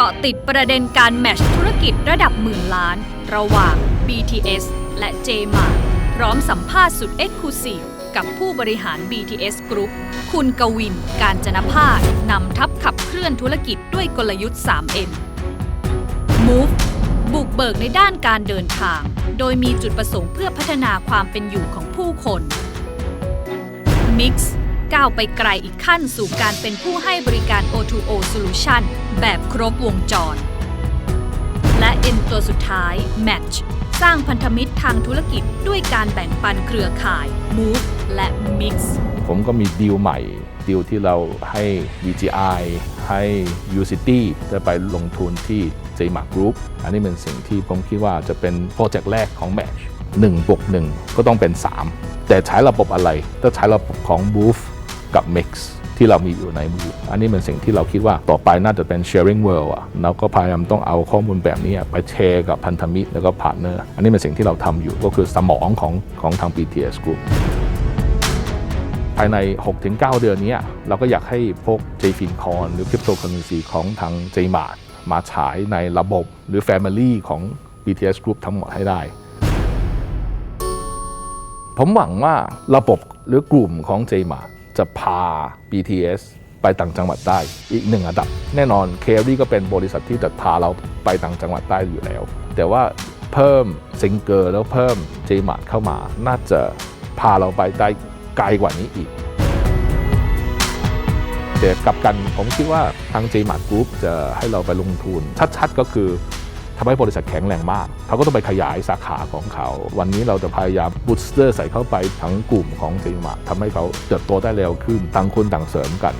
เกาะติดประเด็นการแมชธุรกิจระดับหมื่นล้าน ระหว่าง BTS และ j m a r พร้อมสัมภาษณ์สุดเอ็กซ์คลูซีฟกับผู้บริหาร BTS Group คุณกวิน การจนพาสนำทัพขับเคลื่อนธุรกิจด้วยกลยุทธ์ 3M Move บุกเบิกในด้านการเดินทาง โดยมีจุดประสงค์เพื่อพัฒนาความเป็นอยู่ของผู้คน Mix ก้าวไปไกลอีกขั้นสู่การเป็นผู้ให้บริการ O2O Solution แบบครบวงจร และ N ตัวสุดท้าย Match สร้างพันธมิตรทางธุรกิจด้วยการแบ่งปันเครือข่าย Move และ Mix ผมก็มีดีลใหม่ดีลที่เราให้ DGI ให้ UCity จะไปลงทุนที่ JMark Group อันนี้เป็นสิ่งที่ผมคิดว่าจะเป็นโปรเจกต์แรกของ Match 1บวก1ก็ต้องเป็น 3 แต่ใช้ระบบอะไรต้องใช้ระบบของ Move กับ Mix ที่เรามีอยู่ในมือ อันนี้เป็นสิ่งที่เราคิดว่าต่อไปน่าจะเป็น sharing world อะเราก็พยายามต้องเอาข้อมูลแบบนี้ไปแชร์กับพันธมิตรแล้วก็พาร์ทเนอร์ อันนี้เป็นสิ่งที่เราทำอยู่ก็คือสมองของของทาง BTS Group ภายใน 6-9 เดือนนี้เราก็อยากให้พวก JFinCon หรือ Cryptocurrency ของทาง JMart มาฉายในระบบหรือ Family ของ BTS Group ทั้งหมดให้ได้ ผมหวังว่าระบบหรือกลุ่มของ JMart จะพา BTS ไปต่างจังหวัดได้อีกหนึ่งระดับ แน่นอน k ค r y ก็เป็นบริษัทที่จะพาเราไปต่างจังหวัดได้อยู่แล้ว แต่ว่าเพิ่มซิงเกอร์แล้วเพิ่ม JMart เข้ามา น่าจะพาเราไปได้ไกลกว่านี้อีกแต่กลับกันผมคิดว่าทาง JMart Group จะให้เราไปลงทุนชัดๆ ก็คือ ทำให้บริษัทแข็งแรงมาก เขาก็ต้องไปขยายสาขาของเขา วันนี้เราจะพยายามบูสเตอร์ใส่เข้าไปทั้งกลุ่มของเซมาทำให้เขาเติบโตได้เร็วขึ้นต่างคนต่างเสริมกัน